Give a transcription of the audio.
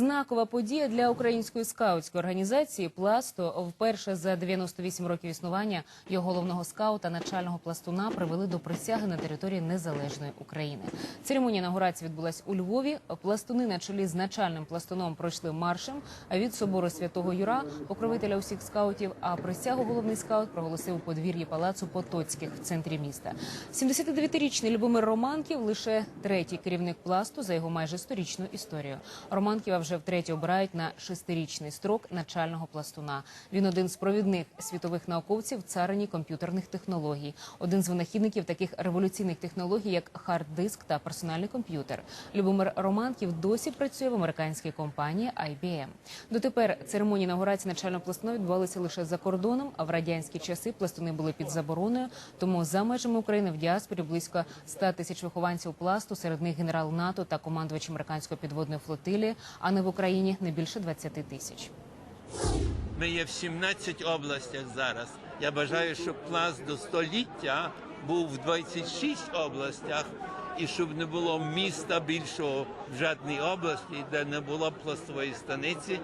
Знакова подія для української скаутської організації Пласто вперше за 98 років існування його головного скаута, начального пластуна, привели до присяги на території незалежної України. Церемонія інаугурації відбулась у Львові. Пластуни на чолі з начальним пластуном пройшли маршем від собору святого Юра, покровителя усіх скаутів. А присягу головний скаут проголосив у подвір'ї палацу Потоцьких в центрі міста. 79-річний Любомир Романків лише третій керівник пласту за його майже сторічну історію. Романківа вже втретє обирають на шестирічний строк начального пластуна. Він один з провідних світових науковців в царині комп'ютерних технологій, один з винахідників таких революційних технологій, як хард-диск та персональний комп'ютер. Любомир Романків досі працює в американській компанії IBM. Дотепер церемонії інаугурації начального пластуна відбувалися лише за кордоном. А в радянські часи пластуни були під забороною. Тому за межами України в діаспорі близько 100 тисяч вихованців пласту, серед них генерал НАТО та командувач американської підводної флотилії, а не в Україні не більше 20 тисяч. Ми є в 17 областях зараз. Я бажаю, щоб пласт до століття був в 26 областях, і щоб не було міста більшого в жодній області, де не було пластової станиці.